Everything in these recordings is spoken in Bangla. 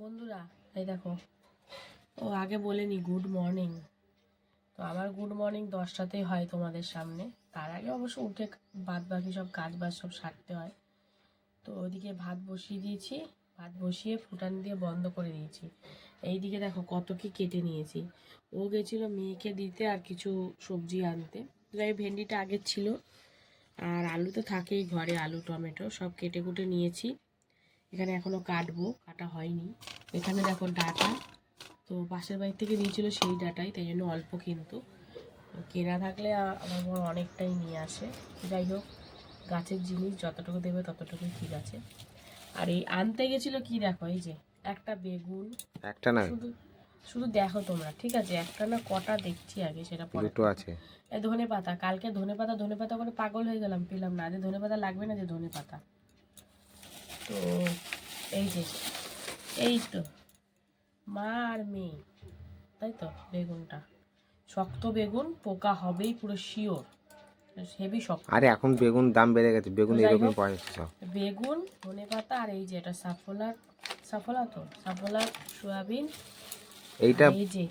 বন্ধুরা, এই দেখো। ও আগে বলেনি গুড মর্নিং তো আমার গুড মর্নিং দশটাতেই হয় তোমাদের সামনে। তার আগে অবশ্য উঠে বাদ বাকি সব কাজ বাজ সব সারতে হয়। তো ওইদিকে ভাত বসিয়ে দিয়েছি। ভাত বসিয়ে ফুটান দিয়ে বন্ধ করে দিয়েছি। এইদিকে দেখো কত কি কেটে নিয়েছি। ও গেছিল মেয়েকে দিতে আর কিছু সবজি আনতে। যাই ভেন্ডিটা আগের ছিল। আর আলু তো থাকেই ঘরে, আলু, টমেটো সব কেটে কুটে নিয়েছি। এখানে এখনও কাটবো কাটা হয়নি। এখানে দেখো ডাটা তো পাশের বাড়ি থেকে দিয়েছিল সেই ডাটাই তাই জন্য অল্প কিন্তু। কেনা থাকলে আমার বড় অনেকটাই নিয়ে আসে। যাই হোক গাছের জিনিস যতটুকু দেবে ততটুকুই ঠিক আছে। আর এই আনতে গেছিল কি দেখো এই যে একটা বেগুন। একটা না? শুধু শুধু দেখো তোমরা ঠিক আছে? একটা না কটা দেখছি আগে সেটা পরে দুটো আছে। এই ধনে পাতা কালকে ধনে পাতা ধনে পাতা করে পাগল হয়ে গেলাম পেলাম না। যে ধনে পাতা লাগবে না যে ধনে পাতা তো এই যে এই তো মা আর মেয়ে তাই তো বেগুনটা। শক্ত বেগুন পোকা হবেই পুরো শিওর। হেভি শক্ত। আরে এখন বেগুন দাম বেড়ে গেছে বেগুন এরকম পাওয়া যাচ্ছে বেগুন ধনে পাতা আর এই যে এটা সাফলার সাফলা তো সাফলা সয়াবিন এইটা এই যে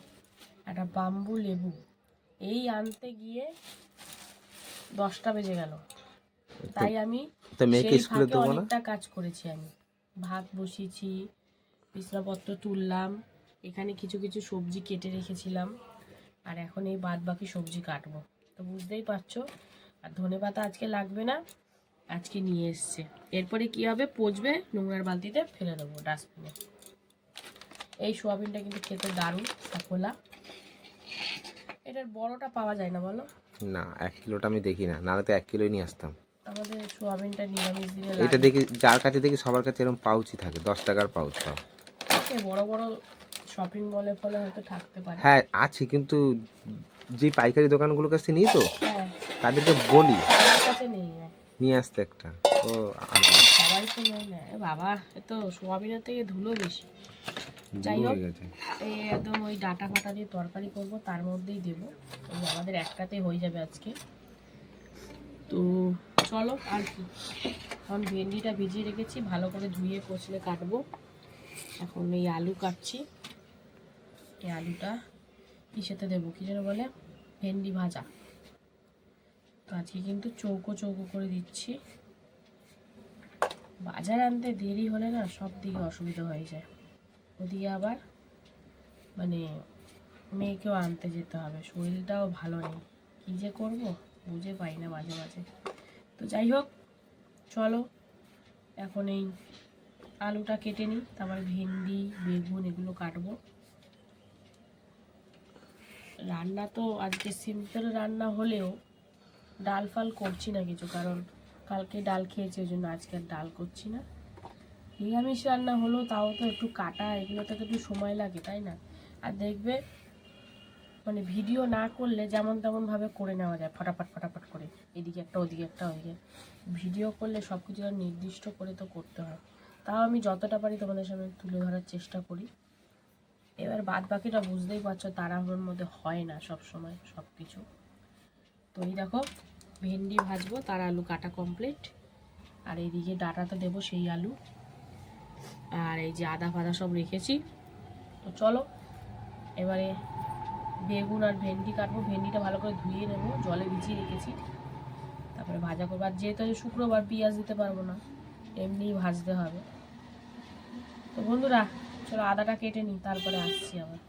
একটা বাম্বু লেবু। এই আনতে গিয়ে দশটা বেজে গেল। তাই আমি তো মেয়েকে স্কুলে দেবো না? অনেকটা কাজ করেছি আমি। ভাত বসিয়েছি বিছনাপত্র তুললাম এখানে কিছু কিছু সবজি কেটে রেখেছিলাম আর এখন এই বাদ বাকি সবজি কাটবো। তো বুঝতেই পারছ? আর ধনে পাতা আজকে লাগবে না আজকে নিয়ে এসছে। এরপরে কি হবে? পচবে নোংরার বালতিতে ফেলে দেবো ডাস্টবিনে। এই সোয়াবিনটা কিন্তু খেতে দারুণ সাফলা। এটার বড়টা পাওয়া যায় না বলো? না এক কিলোটা আমি দেখি না নাহলে তো এক কিলোই নিয়ে আসতাম। আমাদের সোয়াবিনটা নিরামিষ দিনে এটা দেখি যার কাছে দেখি সবার কাছে এরকম পাউচই থাকে দশ টাকার পাউচ থাকে, বড় বড় শপিং মলে ফলে হয়তো থাকতে পারে। হ্যাঁ আছে কিন্তু যে পাইকারি দোকানগুলোর কাছে নিই তো হ্যাঁ। তাদেরকে বলি। কাছে নেই। নিয়ে আসতে একটা। ও সবাই তো না। বাবা তো সোয়াবিনের থেকে ধুলো বেশি। যাই হোক। এই একদম ওই ডাটা ফাটা দিয়ে তরকারি করব তার মধ্যেই দেবো। আমাদের একটাতে হয়ে যাবে আজকে। তো চলো, আর কি। এখন ভেন্ডিটা ভিজিয়ে রেখেছি, ভালো করে ধুয়ে কচলে কাটবো। এখন এই আলু কাটছি। এই আলুটা কিসেতে দেবো, কী যেন বলে? ভেন্ডি ভাজা। তো আজকে কিন্তু চৌকো চৌকো করে দিচ্ছি। বাজার আনতে দেরি হলে না সব দিকে অসুবিধা হয়ে যায়। ওদিকে আবার মানে মেয়েকেও আনতে যেতে হবে, শরীরটাও ভালো নেই। কী যে করব? বুঝে পাই না মাঝে মাঝে। তো যাই হোক, চলো, এখন এই আলুটা কেটে নিই, তারপর ভেন্ডি, বেগুন এগুলো কাটবো। রান্না তো আজকে সিম্পল রান্না হলেও ডাল ফাল করছি না কিছু, কারণ কালকে ডাল খেয়েছি, ওই জন্য আজকে আর ডাল করছি না। নিরামিষ রান্না হলেও তাও তো একটু কাটা, এগুলোতে তো একটু সময় লাগে, তাই না? আর দেখবে মানে ভিডিও না করলে যেমন তেমন ভাবে করে নেওয়া যায়, ফটাফট ফটাফট করে। এদিকে একটা, ওদিকে একটা ওদিকে ভিডিও করলে সব কিছু নির্দিষ্ট করে তো করতে হয়। তাও আমি যতটা পারি তোমাদের সামনে তুলে ধরার চেষ্টা করি। এবার বাদ বাকিটা বুঝতেই পারছ, তাড়াহুড়োর মধ্যে হয় না সব সময় সব কিছু তো এই দেখো, ভেন্ডি ভাজবো, তার আলু কাটা কমপ্লিট আর এইদিকে ডাটাতে দেবো সেই আলু। আর এই যে আদা ফাদা সব রেখেছি। তো চলো, এবারে বেগুন আর ভেন্ডি কাটবো ভেন্ডিটা ভালো করে ধুয়ে নেব জলে ভিজিয়ে রেখেছি। তারপরে ভাজা করব আর যেহেতু শুক্রবার পেঁয়াজ দিতে পারব না এমনিই ভাজতে হবে। তো বন্ধুরা চলো আদাটা কেটে নিই তারপরে আসছি আবার।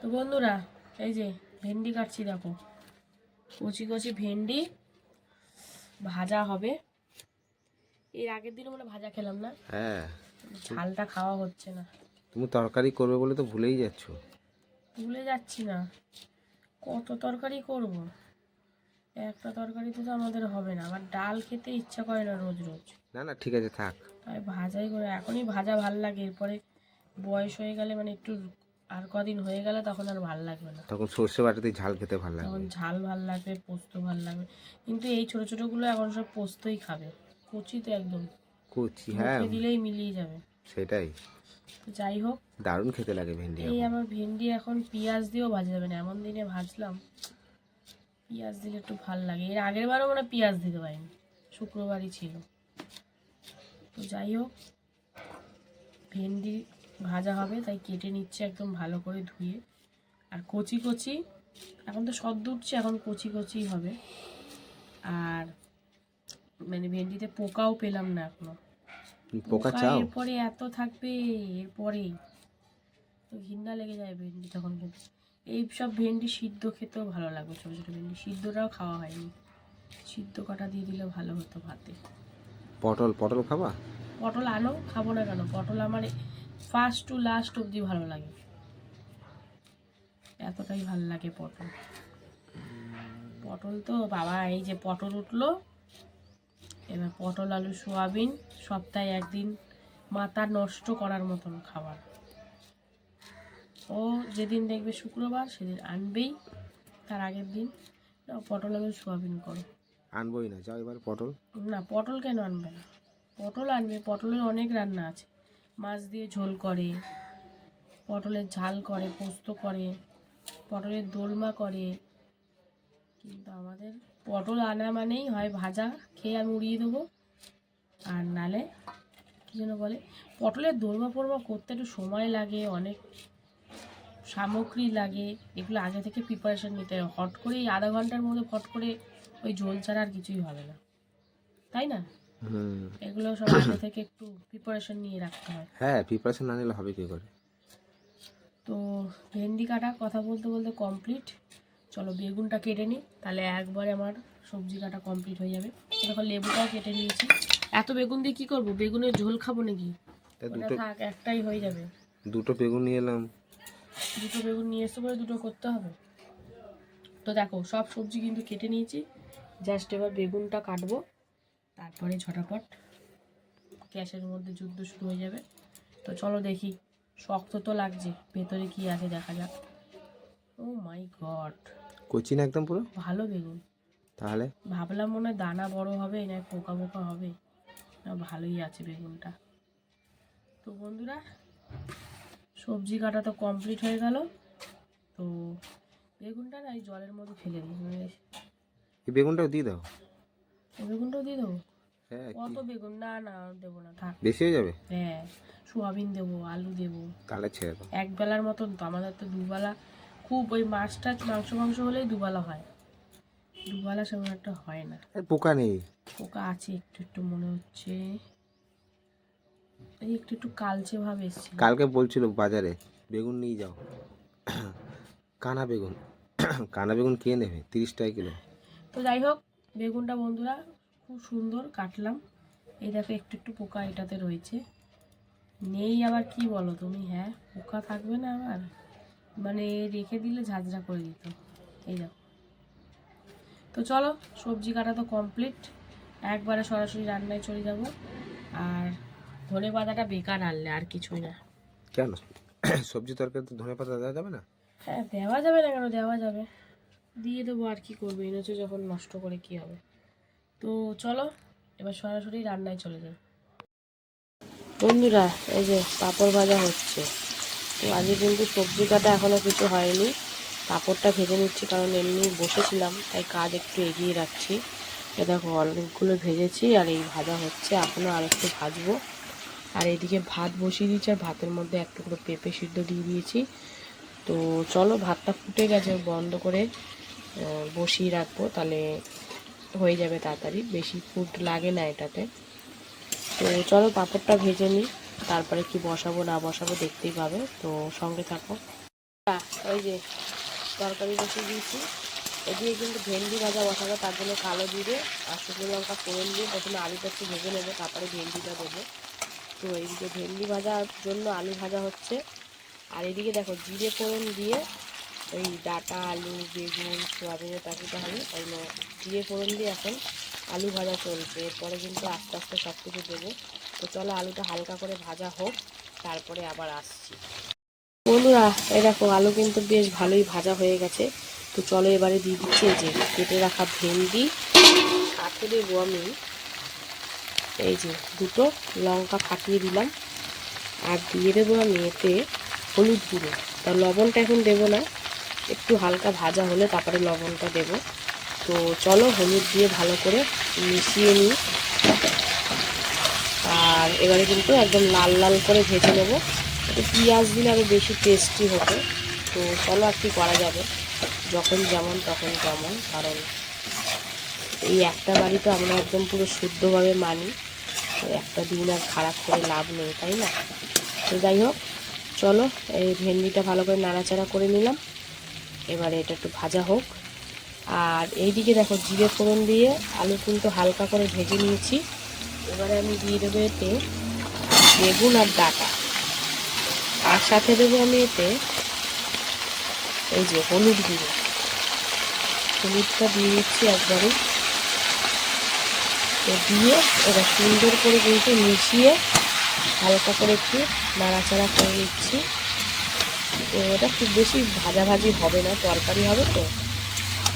তো বন্ধুরা এই যে ভেন্ডি কাটছি দেখো। কচি কচি ভেন্ডি ভাজা হবে। এর আগের দিনও মানে ভাজা খেলাম না। হ্যাঁ। ঝালটা খাওয়া হচ্ছে না। তুমি তরকারি করবে বলে তো ভুলেই যাচ্ছ। ভুলে যাচ্ছি না। কত তরকারি করব? একটা তরকারিতে তো আমাদের হবে না আবার ডাল খেতে ইচ্ছা করে না রোজ রোজ। না না ঠিক আছে থাক। তাই ভাজাই করে এখনই ভাজা ভালো লাগে এরপরে বয়স হয়ে গেলে মানে একটু আর কদিন হয়ে গেলে তখন আর ভালো লাগবে না। তখন সর্ষে বাটাতে ঝাল খেতে ভালো তখন লাগবে ঝাল ভালো লাগবে পোস্ত ভালো লাগবে কিন্তু এই ছোট ছোটগুলো এখন সব পোস্তই খাবে কচি তো একদম। কচি হ্যাঁ। দিলেই মিলিয়ে যাবে। সেটাই। যাই হোক। দারুণ খেতে লাগে ভেন্ডি এই আমার ভেন্ডি এখন পেঁয়াজ দিয়েও ভাজা যাবে না এমন দিনে ভাজলাম। পেঁয়াজ দিলে একটু ভালো লাগে। এর আগের বারও মানে পেঁয়াজ দিতে পারিনি শুক্রবারই ছিল। তো যাই হোক ভেন্ডি ভাজা হবে তাই কেটে নিচ্ছে একদম ভালো করে ধুয়ে। আর কচি কচি এখন তো সদ্য উঠছে এখন কচি কচি হবে। আর মানে ভেন্ডিতে পোকাও পেলাম না এখনও। পোকা চাও? এরপরে এত থাকবে এরপরেই তো ঘিন্না লেগে যায় ভেন্ডি তখন কিন্তু এই সব ভেন্ডি সিদ্ধ খেতেও ভালো লাগবে ছোটো ছোটো ভেন্ডি। সিদ্ধটাও খাওয়া হয়নি। সিদ্ধ কটা দিয়ে দিলে ভালো হতো ভাতে। পটল পটল খাবা? পটল আনো খাব না কেন? পটল আমার ফার্স্ট টু লাস্ট অবধি ভালো লাগে। এতটাই ভালো লাগে পটল। পটল তো বাবা এই যে পটল উঠল এবার পটল আলু সোয়াবিন সপ্তাহে একদিন। মাথা নষ্ট করার মতন খাবার। ও যেদিন দেখবে শুক্রবার সেদিন আনবেই। তার আগের দিন। পটল আলু সোয়াবিন করো। আনবই না। যাও এবার পটল। না পটল কেন আনবে না? পটল আনবে। পটলের অনেক রান্না আছে। মাছ দিয়ে ঝোল করে পটলের ঝাল করে পোস্ত করে পটলের দোলমা করে কিন্তু আমাদের পটল আনা মানেই হয় ভাজা খেয়ে আমি উড়িয়ে দেবো। আর নালে কী যেন বলে পটলের দোলমা পোলমা করতে একটু সময় লাগে অনেক সামগ্রী লাগে এগুলো আগে থেকে প্রিপারেশান নিতে হয় হট করে এই আধা ঘণ্টার মধ্যে হট করে ওই ঝোল ছাড়া আর কিছুই হবে না। তাই না? এগুলো সব আগে থেকে একটু প্রিপারেশন নিয়ে রাখতে হয়। হ্যাঁ প্রিপারেশন না নিলে হবে কি করে? তো ভেন্ডি কাটা কথা বলতে বলতে কমপ্লিট চলো বেগুনটা কেটে নিই। তাহলে একবারে আমার সবজি কাটা কমপ্লিট হয়ে যাবে। দেখো লেবুটাও কেটে নিয়েছি। এত বেগুন দিয়ে কী করব? বেগুনের ঝোল খাব নাকি? থাক একটাই হয়ে যাবে। দুটো বেগুন নিয়ে এলাম। দুটো বেগুন নিয়ে এসে পরে দুটো করতে হবে। তো দেখো সব সবজি কিন্তু কেটে নিয়েছি। জাস্ট এবার বেগুনটা কাটবো। তারপরে ঝটাপট গ্যাসের মধ্যে যুদ্ধ শুরু হয়ে যাবে। তো চলো দেখি শক্ত তো লাগছে। ভেতরে কি আছে দেখা যাক। ও মাই গড কচি না একদম পুরো? ভালো বেগুন তাহলে? ভাবলাম মনে হয় দানা বড় হবে না পোকা পোকা হবে। না ভালোই আছে বেগুনটা। তো বন্ধুরা সবজি কাটা তো কমপ্লিট হয়ে গেল। তো বেগুনটা না এই জলের মধ্যে ফেলে দিই মানে এই বেগুনটাও দিয়ে দাও। এই বেগুনটাও দিয়ে দেবো? হ্যাঁ কত বেগুন না না দেবো না থাক। বেশি হয়ে যাবে? হ্যাঁ সোয়াবিন দেবো আলু দেবো। তাহলে ছেড়ে দাও। এক বেলার মতন তো আমাদের তো দুবেলা খুব ওই মাছ টাছ মাংস মাংস হলেই দুবেলা হয়। দুবেলা সেমন একটা হয় না। পোকা নেই? পোকা আছে একটু একটু মনে হচ্ছে। এই একটু একটু কালচে ভাব এসছে কালকে বলছিল বাজারে বেগুন নিয়ে যাও। কানা বেগুন কানা বেগুন কে নেবে? তিরিশ টাকা কিলো। তো যাই হোক বেগুনটা বন্ধুরা খুব সুন্দর কাটলাম। এই দেখো একটু একটু পোকা এটাতে রয়েছে। নেই আবার কি বলো তুমি হ্যাঁ? পোকা থাকবে না আবার? মানে রেখে দিলে ঝাঁঝরা করে দিত। এই দেখো। তো চলো সবজি কাটা তো কমপ্লিট একবারে সরাসরি রান্নায় চলে যাব। আর ধনে পাতাটা বেকার আনলে আর কিছুই না। কেন? সবজি তরকারি তো ধনে পাতা দেওয়া যাবে না? হ্যাঁ দেওয়া যাবে না কেন? দেওয়া যাবে। দিয়ে দেবো আর কি করব এনেছো যখন নষ্ট করে কি হবে। তো চলো এবার সরাসরি রান্নায় চলে যাই। বন্ধুরা এই যে পাঁপড় ভাজা হচ্ছে। তো আজকে কিন্তু সবজি কাটা এখনও কিছু হয়নি। পাঁপড়টা ভেজে নিচ্ছি কারণ এমনি বসেছিলাম, তাই কাজ একটু এগিয়ে রাখছি। এ দেখো অনেকগুলো ভেজেছি আর এই ভাজা হচ্ছে এখনও আর একটু ভাজবো। আর এইদিকে ভাত বসিয়ে দিয়েছি আর ভাতের মধ্যে একটু করে পেঁপে সিদ্ধ দিয়ে দিয়েছি। তো চলো ভাতটা ফুটে গেছে বন্ধ করে বসিয়ে রাখব, তাহলে হয়ে যাবে তাড়াতাড়ি। বেশি ফুট লাগে না এটাতে। তো চলো পাঁপড়টা ভেজে নিই। তারপরে কি বসাবো, না বসাবো দেখতেই পাবে। তো সঙ্গে থাকো। ওই যে তরকারি বসিয়ে দিয়েছি। এদিকে কিন্তু ভেন্ডি ভাজা বসাবো, তার জন্য কালো জিরে, আর শুকনো লঙ্কা ফোড়ন দিয়ে প্রথমে আলুটা একটু ভেজে নেব, তারপরে ভেন্ডিটা দেবো। তো এইদিকে ভেন্ডি ভাজার জন্য আলু ভাজা হচ্ছে। আর এদিকে দেখো, জিরে ফোড়ন দিয়ে ওই ডাটা, আলু, বেগুন, সোয়াবিনের পাখিটা হবে না জিরে ফোড়ন দিয়ে এখন আলু ভাজা চলছে। এরপরে কিন্তু আস্তে আস্তে সব কিছু দেবো। তো চলো আলুটা হালকা করে ভাজা হোক, তারপরে আবার আসছি। বন্ধুরা দেখো, আলু কিন্তু বেশ ভালোই ভাজা হয়ে গেছে। তো চলো এবারে দিয়ে দিচ্ছি যে কেটে রাখা ভেন্ডি কাটে দেবো আমি এই যে দুটো লঙ্কা ফাটিয়ে দিলাম। আর দিয়ে দেবো আমি এতে হলুদ গুঁড়ো। তা লবণটা এখন দেবো না, একটু হালকা ভাজা হলে তারপরে লবণটা দেবো। তো চলো হলুদ দিয়ে ভালো করে মিশিয়ে নিই। আর এবারে কিন্তু একদম লাল লাল করে ভেজে নেব। একটু পেঁয়াজ দিলে আরও বেশি টেস্টি হতো। তো চলো আর কি করা যাবে। যখন যেমন তখন তেমন, কারণ এই একটা বাড়ি তো আমরা একদম পুরো শুদ্ধভাবে মানি। তো একটা দিন আর খারাপ করে লাভ নেই, তাই না? তো যাই হোক, চলো এই ভেন্ডিটা ভালো করে নাড়াচাড়া করে নিলাম। এবারে এটা একটু ভাজা হোক। আর এইদিকে দেখো, জিরে ফোড়ন দিয়ে আলু কিন্তু হালকা করে ভেজে নিয়েছি। এবারে আমি দিয়ে দেবো এতে বেগুন আর ডাটা। আর সাথে দেবো আমি এতে এই যে হলুদ গুঁড়ো। হলুদটা দিয়ে দিচ্ছি একবারে। তো দিয়ে এটা সুন্দর করে কিন্তু মিশিয়ে হালকা করে একটু নাড়াচাড়া করে নিচ্ছি। এটা খুব বেশি ভাজাভাজি হবে না, তরকারি হবে তো।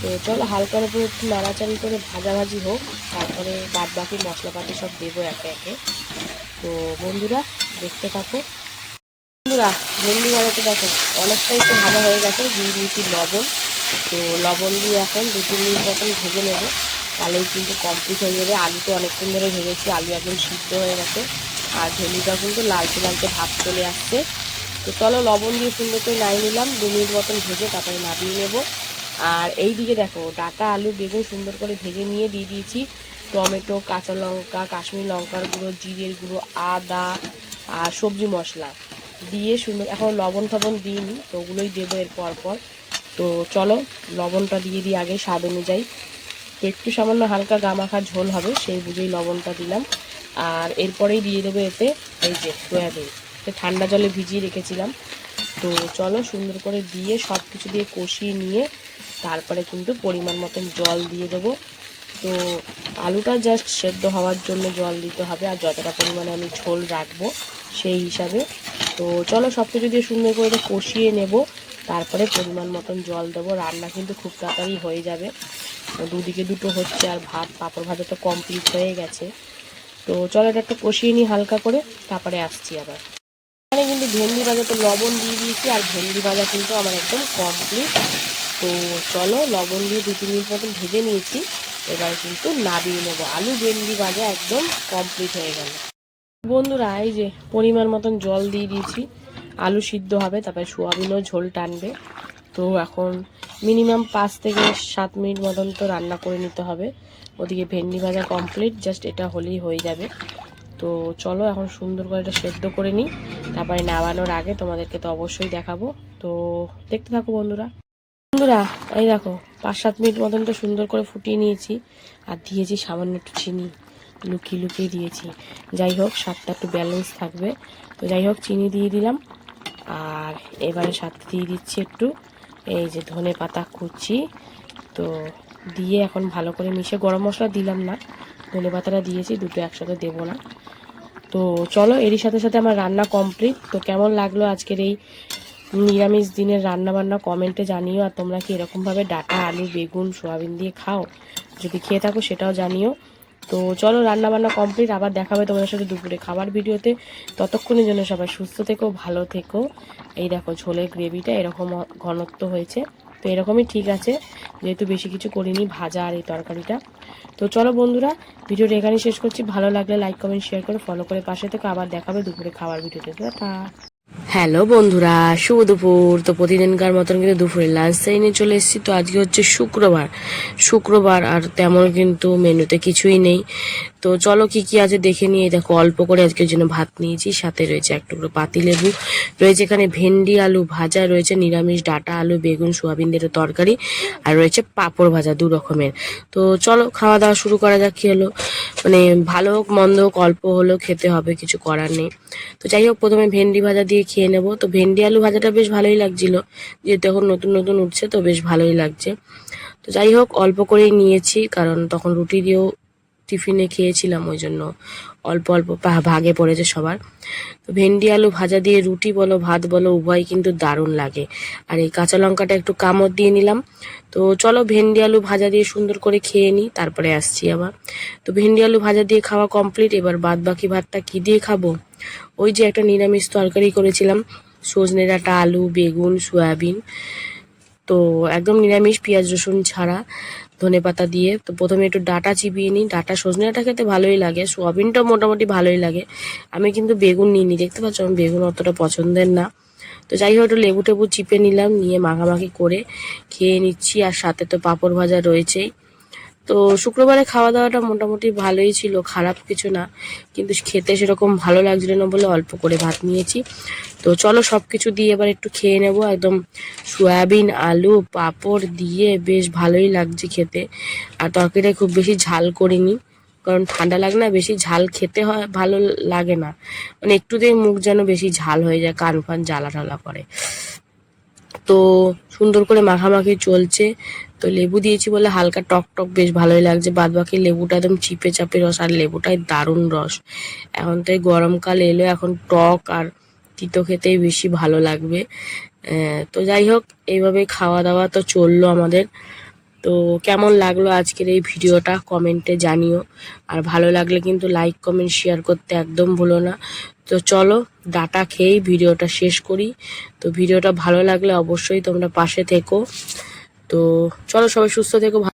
তো চলো হালকার উপরে একটু নাড়াচাড়ি করে ভাজাভাজি হোক, তারপরে বাদ বাকি মশলাপাতি সব দেবো একে একে। তো বন্ধুরা, দেখতে থাকো। বন্ধুরা, ভেন্ডি ভাজাতে দেখো, অনেকটাই তো ভালো হয়ে গেছে, দিয়ে দিয়েছি লবণ। তো লবণ দিয়ে এখন দু তিন মিনিট মতন ভেজে নেব। তাহলেই কিন্তু কমপ্লিট হয়ে যাবে। আলু তো অনেকক্ষণ ধরে ভেজেছি, আলু একদম সিদ্ধ হয়ে গেছে। আর ভেন্ডিটা কিন্তু লালচে লালচে ভাব চলে আসছে। তো চলো লবণ দিয়ে সুন্দর করে নাই নিলাম। দু মিনিট মতন ভেজে তারপরে নামিয়ে নেব। আর এই দিকে দেখো, ডাটা, আলু, বেগুন সুন্দর করে ভেজে নিয়ে দিয়ে দিয়েছি। টমেটো, কাঁচা লঙ্কা, কাশ্মীর লঙ্কার গুঁড়ো, জিরের গুঁড়ো, আদা আর সবজি মশলা দিয়ে সুন্দর এখন লবণ ফবণ দিইনি, তো ওগুলোই দেবো এর পর। পর তো চলো, লবণটা দিয়ে দিই আগে স্বাদ অনুযায়ী। তো একটু সামান্য হালকা গামাখা ঝোল হবে, সেই বুঝেই লবণটা দিলাম। আর এরপরেই দিয়ে দেবো এতে এই যে, সয়াবিন। ঠান্ডা জলে ভিজিয়ে রেখেছিলাম। তো চলো সুন্দর করে দিয়ে সব কিছু দিয়ে কষিয়ে নিয়ে তারপরে কিন্তু পরিমাণ মতন জল দিয়ে দেবো। তো আলুটা জাস্ট সেদ্ধ হওয়ার জন্য জল দিতে হবে আর যতটা পরিমাণে আমি ঝোল রাখব সেই হিসাবে। তো চলো সব কিছু দিয়ে সুন্দর করে কষিয়ে নেব, তারপরে পরিমাণ মতন জল দেবো। রান্না কিন্তু খুব তাড়াতাড়ি হয়ে যাবে। দুদিকে দুটো হচ্ছে আর ভাত, পাঁপড় ভাজা তো কমপ্লিট হয়ে গেছে। তো চলো এটা একটু কষিয়ে নিই হালকা করে, তারপরে আসছি আবার। কিন্তু ভেন্ডি ভাজাতে লবণ দিয়ে দিয়েছি, আর ভেন্ডি ভাজা কিন্তু আমার একদম কমপ্লিট তো চলো লবণ দিয়ে দু তিন মিনিট মতন ভেজে নিয়েছি, এবার কিন্তু নাবিয়ে নেব। আলু ভেন্ডি ভাজা একদম কমপ্লিট হয়ে গেল। বন্ধুরা, এই যে পরিমাণ মতন জল দিয়ে দিয়েছি, আলু সিদ্ধ হবে, তারপরে সোয়াবিনও ঝোল টানবে। তো এখন মিনিমাম পাঁচ থেকে সাত মিনিট মতন তো রান্না করে নিতে হবে। ওদিকে ভেন্ডি ভাজা কমপ্লিট জাস্ট এটা হলেই হয়ে যাবে। তো চলো এখন সুন্দর করে এটা সেদ্ধ করে নিই। তারপরে নামানোর আগে তোমাদেরকে তো অবশ্যই দেখাবো। তো দেখতে থাকো বন্ধুরা। বন্ধুরা, এই দেখো পাঁচ সাত মিনিট মতন তো সুন্দর করে ফুটিয়ে নিয়েছি। আর দিয়েছি সামান্য একটু চিনি। লুকিয়ে লুকিয়ে দিয়েছি। যাই হোক, স্বাদটা একটু ব্যালেন্স থাকবে। তো যাই হোক, চিনি দিয়ে দিলাম। আর এবারে সাথে দিয়ে দিচ্ছি একটু। এই যে ধনে পাতা কুচি। তো দিয়ে এখন ভালো করে মিশে গরম মশলা দিলাম না। ধনে পাতাটা দিয়েছি, দুটো একসাথে দেবো না। তো চলো এরই সাথে সাথে আমার রান্না কমপ্লিট তো কেমন লাগল আজকের এই নিরামিষ দিনের রান্না বান্না কমেন্টে জানিও, আর তোমরা কি এরকমভাবে ডাটা, আলু, বেগুন, সোয়াবিন দিয়ে খাও? যদি খেয়ে থাকো সেটাও জানিও। তো চলো রান্না বান্না কমপ্লিট আবার দেখাবে তোমাদের সাথে দুপুরে খাবার ভিডিওতে। ততক্ষণের জন্য সবাই সুস্থ থেকো, ভালো থেকো। এই দেখো ঝোলের গ্রেভিটা এরকম ঘনত্ব হয়েছে। তো এরকমই ঠিক আছে, যেহেতু বেশি কিছু করিনি, ভাজা আর এই তরকারিটা। তো চলো বন্ধুরা, ভিডিওটা এখানেই শেষ করছি। ভালো লাগলে লাইক কমেন্ট শেয়ার করে ফলো করে পাশে থেকে আবার দেখাবে দুপুরে খাবার ভিডিওতে। টাটা। হ্যালো বন্ধুরা, শুভ দুপুর। তো প্রতিদিনকার মতন কিন্তু দুপুরে লাঞ্চ টাইমে চলে এসেছি। তো আজকে হচ্ছে শুক্রবার। শুক্রবার আর তেমন কিন্তু মেনুতে কিছুই নেই। তো চলো কি কি আছে দেখে নিয়ে দেখো। অল্প করে আজকের জন্য ভাত নিয়েছি। সাথে রয়েছে এক টুকরো পাতিলেবু রয়েছে এখানে ভেন্ডি আলু ভাজা, রয়েছে নিরামিষ ডাটা আলু, বেগুন সোয়াবিন দিয়ে তরকারি আর রয়েছে পাঁপড় ভাজা দু রকমের। তো চলো খাওয়া দাওয়া শুরু করা যাক কি হলো। মানে ভালো হোক, মন্দ হোক, অল্প হলেও খেতে হবে, কিছু করার নেই। তো যাই হোক, প্রথমে ভেন্ডি ভাজা দিয়ে খেয়ে নেব। তো ভেন্ডি আলু ভাজাটা বেশ ভালোই লাগছিল। যেহেতু এখন নতুন নতুন উঠছে, তো বেশ ভালোই লাগছে। তো যাই হোক, অল্প করেই নিয়েছি, কারণ তখন রুটি দিয়েও টিফিনে খেয়েছিলাম ওই জন্য। অল্প অল্প ভাগে পড়েছে সবার। তো ভেন্ডি, আলু ভাজা দিয়ে রুটি বলো, ভাত বলো, উভয় কিন্তু দারুণ লাগে। আর এই কাঁচা লঙ্কাটা একটু কামড় দিয়ে নিলাম। তো চলো ভেন্ডি, আলু ভাজা দিয়ে সুন্দর করে খেয়ে নিই, তারপরে আসছি আবার। তো ভেন্ডি, আলু ভাজা দিয়ে খাওয়া কমপ্লিট এবার বাদ বাকি ভাতটা কি দিয়ে খাব? ওই যে একটা নিরামিষ তরকারি করেছিলাম, সজনে ডাঁটা, আলু, বেগুন, সয়াবিন। তো একদম নিরামিষ, পেঁয়াজ, রসুন ছাড়া। ধনে পাতা দিয়ে। তো প্রথমে একটু ডাটা চিপিয়ে নিই। ডাটা সজনে ডাটা খেতে ভালোই লাগে সোয়াবিনটাও মোটামুটি ভালোই লাগে। আমি কিন্তু বেগুন নিইনি, দেখতে পাচ্ছ? আমি বেগুন অতটা পছন্দের না। তো যাই হোক, একটু লেবু টেবু চিপে নিলাম, নিয়ে মাখামাখি করে খেয়ে নিচ্ছি। আর সাথে তো পাঁপড় ভাজা রয়েছেই। তো শুক্রবারে খাওয়া দাওয়াটা মোটামুটি ভালোই ছিল, খারাপ কিছু না। কিন্তু খেতে সেরকম ভালো লাগছিল না বলে অল্প করে ভাত নিয়েছি। তো চলো সব কিছু দিয়ে এবার একটু খেয়ে নেব। একদম সয়াবিন, আলু, পাঁপড় দিয়ে বেশ ভালোই লাগছে খেতে। আর তরকারিটা খুব বেশি ঝাল করিনি, কারণ ঠান্ডা লাগে না, বেশি ঝাল খেতে হয়, ভালো লাগে না। মানে একটুতেই মুখ যেন বেশি ঝাল হয়ে যায়, কান ফান জ্বালা ঠালা করে। তো সুন্দর করে মাখামাখি চলছে। তো লেবু দিয়েছি বলে হালকা টক টক বেশ ভালোই লাগছে। বাদ বাকি লেবুটা একদম চিপে চাপে রস আর লেবুটাই দারুণ রস। এখন তো এই গরমকাল এলো, এখন টক আর তিতো খেতেই বেশি ভালো লাগবে। তো যাই হোক, এইভাবে খাওয়া দাওয়া তো চলল আমাদের। তো কেমন লাগল আজকের এই ভিডিওটা কমেন্টে জানিও। আর ভালো লাগলে কিন্তু লাইক, কমেন্ট, শেয়ার করতে একদম ভুলো না। তো চলো, ডাটা খেয়েই ভিডিওটা শেষ করি। তো ভিডিওটা ভালো লাগলে অবশ্যই তোমরা পাশে থেকো। তো চলো সবাই সুস্থ থেকো